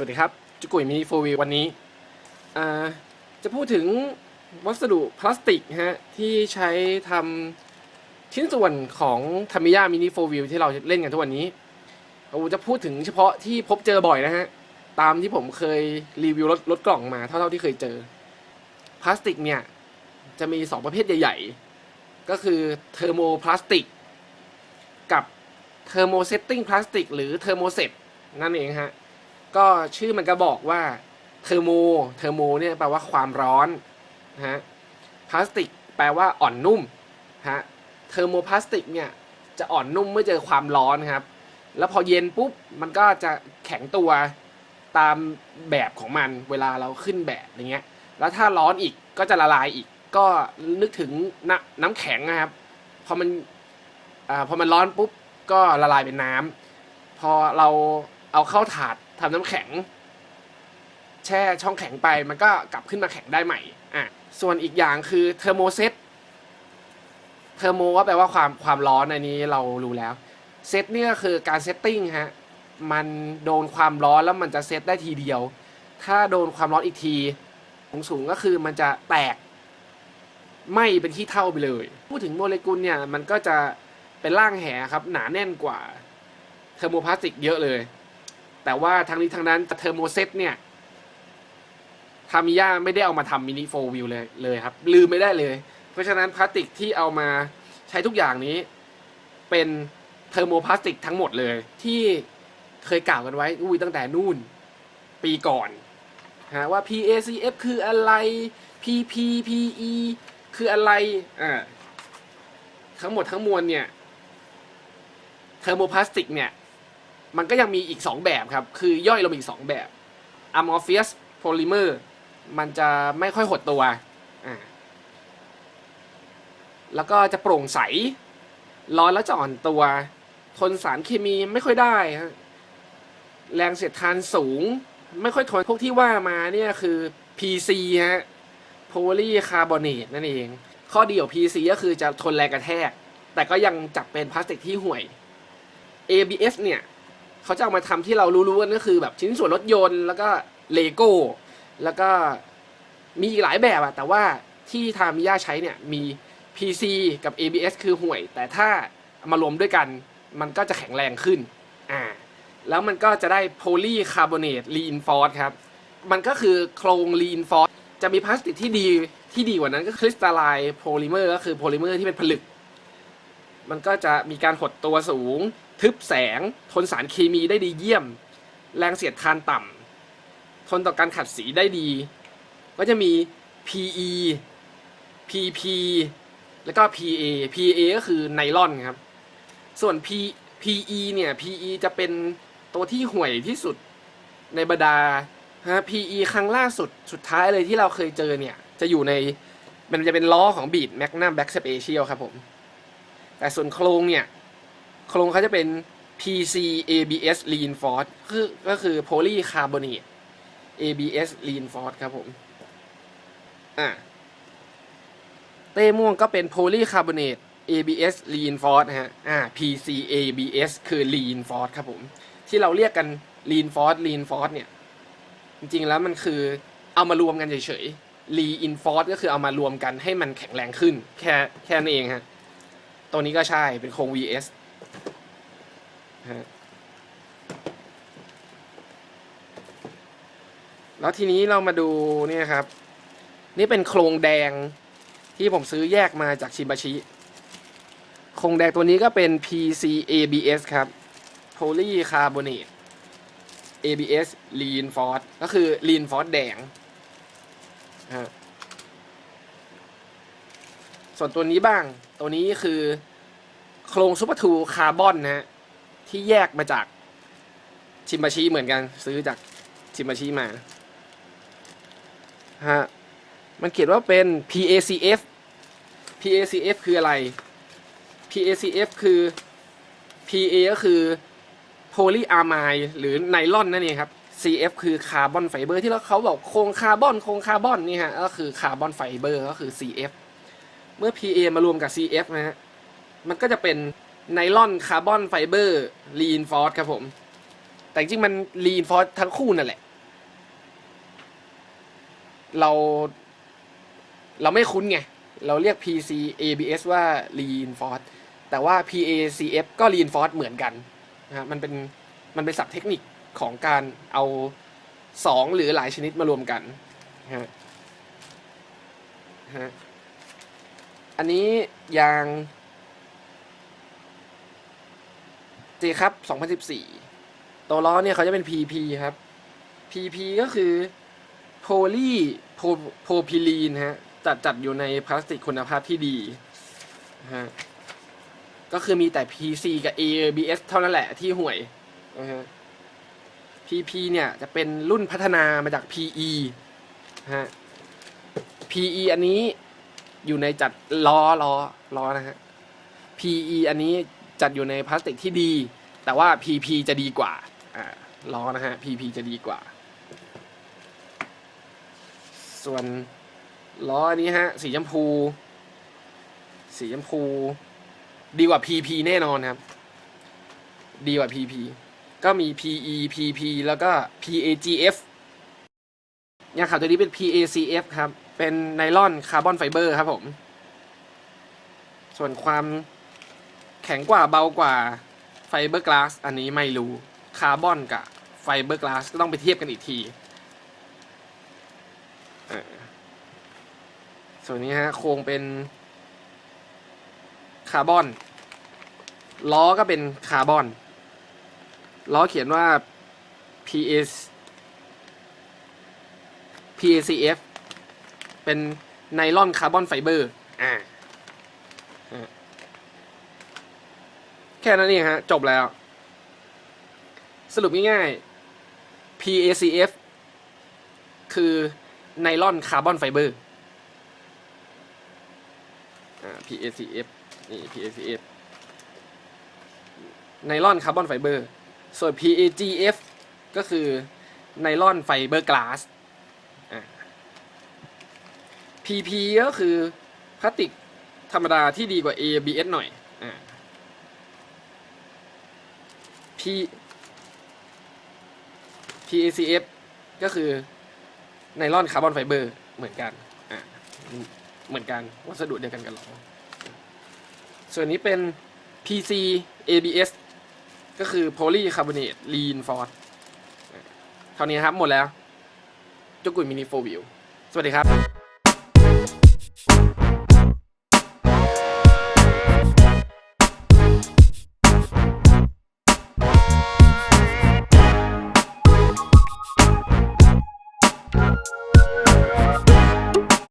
สวัสดีครับ จุกุยมินิโฟวีวันนี้ จะพูดถึงวัสดุพลาสติกฮะที่ใช้ทำชิ้นส่วนของทามิยามินิโฟวีที่เราเล่นกันทุกวันนี้เราจะพูดถึงเฉพาะที่พบเจอบ่อยนะฮะ ตามที่ผมเคยรีวิวรถรถกล่องมาเท่าๆที่เคยเจอ พลาสติกเนี่ย จะมีสองประเภทใหญ่ ๆ ก็คือเทอร์โมพลาสติก กับเทอร์โมเซตติ้งพลาสติกหรือเทอร์โมเซตนั่นเองฮะ ก็ชื่อมันก็บอกว่าเทอร์โมเทอร์โมเนี่ยแปลว่าความร้อนฮะพลาสติกแปลว่าอ่อนนุ่มฮะเทอร์โมพลาสติกเนี่ยจะอ่อนนุ่มเมื่อเจอความร้อนครับ แล้วพอเย็นปุ๊บมันก็จะแข็งตัวตามแบบของมันเวลาเราขึ้นแบบอย่างเงี้ย แล้วถ้าร้อนอีกก็จะละลายอีก ก็นึกถึงน้ำน้ำแข็งนะครับ พอมันอพอมันร้อนปุ๊บก็ละลายเป็นน้ำพอเรา เอาเข้าถาดทำน้ำแข็ง แช่ช่องแข็งไปมันก็กลับขึ้นมาแข็งได้ใหม่อะส่วนอีกอย่างคือเทอร์โมเซตเทอร์โมก็แปลว่าความความร้อนอันนี้เรารู้แล้วเซตเนี่ยคือการเซตติ้งฮะมันโดนความร้อนแล้วมันจะเซตได้ทีเดียว ถ้าโดนความร้อนอีกทีสูงๆก็คือมันจะแตกไหม้เป็นที่เท่าไปเลย พูดถึงโมเลกุลเนี่ยมันก็จะเป็นร่างแหครับหนาแน่นกว่าเทอร์โมพลาสติกเยอะเลย แต่ว่าทางนี้ทางนั้นเทอร์โมเซตเนี่ยทามิยาไม่ได้เอามาทำมินิโฟวิวเลยเลยครับ ลืมไม่ได้เลย เพราะฉะนั้นพลาสติกที่เอามาใช้ทุกอย่างนี้ เป็นเทอร์โมพลาสติกทั้งหมดเลย ที่เคยกล่าวกันไว้อุ้ยตั้งแต่นู่น ปีก่อนฮะว่า PACF คืออะไร PPPE คืออะไรอ่าทั้งหมดทั้งมวลเนี่ยเทอร์โมพลาสติกเนี่ย มันก็ยังมีอีก 2 แบบครับ คือย่อยลงมาอีก 2 แบบ amorphous polymer มันจะไม่ค่อยหดตัวอ่าแล้วก็จะโปร่งใส ร้อนแล้วจะอ่อนตัว ทนสารเคมีไม่ค่อยได้แรงเสียดทานสูง ไม่ค่อยทนพวกที่ว่ามาเนี่ยคือ PC ฮะ polycarbonate นั่นเอง ข้อดีของ PC ก็คือจะทนแรงกระแทก แต่ก็ยังจับเป็นพลาสติกที่ห่วย ABS เนี่ย เขาจะเอามาทำที่เรารู้ๆกันก็คือ แบบชิ้นส่วนรถยนต์แล้วก็เลโก้ แล้วก็มีอีกหลายแบบอะแต่ว่าที่ทามิยาใช้เนี่ยมี PC กับ ABS คือห่วย แต่ถ้ามารวมด้วยกันมันก็จะแข็งแรงขึ้นอ่าแล้วมันก็จะได้โพลีคาร์บอเนตรีนฟอร์ครับ มันก็คือโครงรีนฟอร์จะมีพลาสติกที่ดีที่ดีกว่านั้นก็คริสตัลไลน์โพลิเมอร์ก็คือโพลิเมอร์ที่เป็นผลึก มันก็จะมีการหดตัวสูง ทึบแสง ทนสารเคมีได้ดีเยี่ยม แรงเสียดทานต่ำทนต่อการขัดสีได้ดี ก็จะมี PE PP แล้วก็ PA PA ก็คือไนลอนครับ ส่วน P PE เนี่ย PE จะเป็นตัวที่ห่วยที่สุดในบรรดาฮะ PE ครั้งล่าสุดสุดท้ายเลยที่เราเคยเจอเนี่ย จะอยู่ใน มันจะเป็นล้อของบีดแมกนัมแบ็กสเปเชียลครับผม แต่ส่วนโครงเนี่ย โครงเขาจะเป็น PC ABS reinforced คือก็คือ polycarbonate ABS reinforced ครับผม อะเต้ม่วงก็เป็น polycarbonate ABS reinforced นะฮะ อ่า PC ABS คือ reinforced ครับผม ที่เราเรียกกัน reinforced reinforced เนี่ย จริงๆแล้วมันคือเอามารวมกันเฉยๆ reinforced ก็คือเอามารวมกันให้มันแข็งแรงขึ้น แค่แค่นั้นเองฮะ ตัวนี้ก็ใช่เป็นโครง VS แล้วทีนี้เรามาดูเนี่ยครับ นี่เป็นโครงแดงที่ผมซื้อแยกมาจากชิมบาชิ โครงแดงตัวนี้ก็เป็น PCABS ครับ Polycarbonate ABS Reinforced ก็คือ Reinforced แดงส่วนตัวนี้บ้าง ตัวนี้คือ โครงซูเปอร์ทูคาร์บอนนะฮะที่แยกมาจากชิมบาชิเหมือนกันซื้อจากชิมบาชิมาฮะมันเขียนว่าเป็น PACF PACF คืออะไร PACF คือ PA ก็คือ polyamide หรือไนลอนนั่นเองครับ CF คือคาร์บอนไฟเบอร์ที่เราเขาบอกโครงคาร์บอนโครงคาร์บอนนี่ฮะก็คือคาร์บอนไฟเบอร์ก็คือ CF เมื่อ PA มารวมกับ CF นะฮะ มันก็จะเป็นไนลอนคาร์บอนไฟเบอร์รีนฟอร์ครับผม แต่จริงมันรีนฟอร์ทั้งคู่นั่นแหละ เรา เราไม่คุ้นไง เราเรียก PC ABS ว่า reinforce แต่ว่า PACF ก็ reinforce เหมือนกันนะฮะมันเป็น มันเป็นศัพท์เทคนิคของการเอาสองหรือหลายชนิดมารวมกันนะฮะฮะอันนี้ยาง J ครับ2014 ตัวล้อเนี่ยเขาจะเป็น PP ครับ PP ก็คือโพลีโพโพพิลีนฮะจัดจัดอยู่ในพลาสติกคุณภาพที่ดีฮะก็คือมีแต่ PC กับ ABS เท่านั้นแหละที่ห่วยนะฮะ PP เนี่ยจะเป็นรุ่นพัฒนามาจาก PE ฮะ PE อันนี้อยู่ในจัดล้อล้อล้อนะฮะ PE อันนี้ จัดอยู่ในพลาสติกที่ดี แต่ว่า PP จะดีกว่าอ่าล้อนะฮะ PP จะดีกว่า ส่วนล้ออันนี้ฮะ สีชมพู สีชมพู ดีกว่า PP แน่นอนครับ ดีกว่า PP ก็มี PE PP แล้วก็ PAGF ยางขาวตัวนี้เป็น PACF ครับ เป็นไนลอนคาร์บอนไฟเบอร์ครับผม ส่วนความ แข็งกว่าเบากว่าไฟเบอร์กลาสอันนี้ไม่รู้ คาร์บอนกับไฟเบอร์กลาสก็ต้องไปเทียบกันอีกทีเออส่วนนี้ฮะโครงเป็นคาร์บอน ล้อก็เป็นคาร์บอน ล้อเขียนว่า PS PACF เป็นไนลอนคาร์บอนไฟเบอร์ อ่าแค่นั้นเองฮะ จบแล้ว สรุปง่ายๆ PACF คือไนลอนคาร์บอนไฟเบอร์ PACF นี่ PACF ไนลอนคาร์บอนไฟเบอร์ ส่วน PAGF ก็คือไนลอนไฟเบอร์กลาส PP ก็คือพลาสติกธรรมดาที่ดีกว่า ABS หน่อย อ่า P PACF ก็คือไนลอนคาร์บอนไฟเบอร์เหมือนกันอ่าเหมือนกันวัสดุเดียวกันกับล้อส่วนนี้เป็น PC ABS ก็คือ Polycarbonate Reinforced อ่าเท่านี้ครับหมดแล้วจุกุยมินิโฟวิวสวัสดีครับ